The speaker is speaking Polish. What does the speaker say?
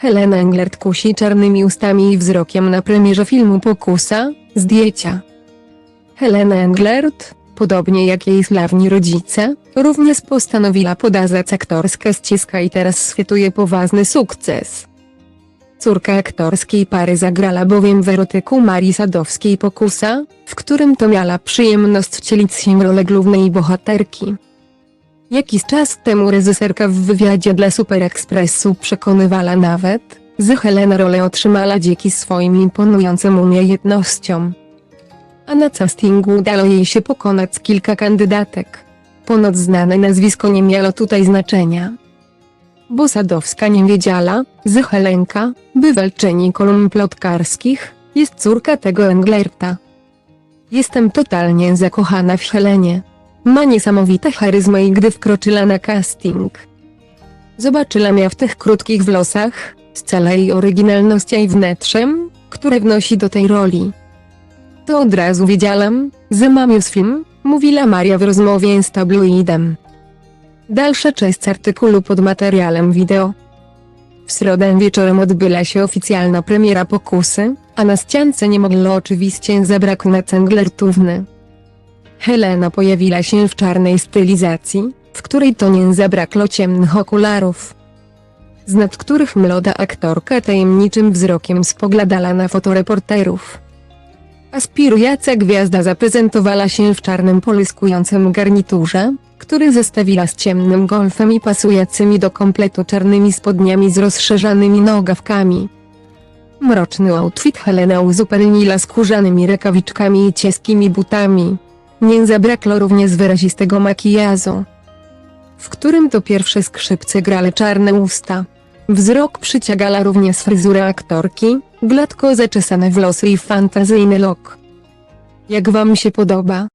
Helena Englert kusi czarnymi ustami i wzrokiem na premierze filmu Pokusa, zdjęcia. Helena Englert, podobnie jak jej sławni rodzice, również postanowiła podazać aktorskę ściska i teraz świętuje poważny sukces. Córka aktorskiej pary zagrała bowiem w erotyku Marii Sadowskiej Pokusa, w którym to miała przyjemność wcielić się w rolę głównej bohaterki. Jakiś czas temu reżyserka w wywiadzie dla Super Expressu przekonywała nawet, że Helena rolę otrzymała dzięki swoim imponującym umiejętnościom. A na castingu udało jej się pokonać kilka kandydatek. Ponoć znane nazwisko nie miało tutaj znaczenia. Bo Sadowska nie wiedziała, że Helenka, bywalczyni kolumn plotkarskich, jest córka tego Englerta. Jestem totalnie zakochana w Helenie. Ma niesamowite charyzmę i gdy wkroczyła na casting. Zobaczyła mnie w tych krótkich włosach, z całej oryginalności i wnętrzem, które wnosi do tej roli. To od razu wiedziałam, że mam już film, mówiła Maria w rozmowie z tabloidem. Dalsza część artykułu pod materiałem wideo. W środę wieczorem odbyła się oficjalna premiera Pokusy, a na ściance nie mogło oczywiście zabraknąć Englertówny. Helena pojawiła się w czarnej stylizacji, w której to nie zabrakło ciemnych okularów. Z nad których młoda aktorka tajemniczym wzrokiem spoglądała na fotoreporterów. Aspirująca gwiazda zaprezentowała się w czarnym polyskującym garniturze, który zestawiła z ciemnym golfem i pasującymi do kompletu czarnymi spodniami z rozszerzanymi nogawkami. Mroczny outfit Helena uzupełniła skórzanymi rękawiczkami i cieskimi butami. Nie zabrakło również wyrazistego makijażu, w którym to pierwsze skrzypce grale czarne usta. Wzrok przyciągała również fryzura aktorki, gładko zaczesane włosy i fantazyjny lok. Jak wam się podoba?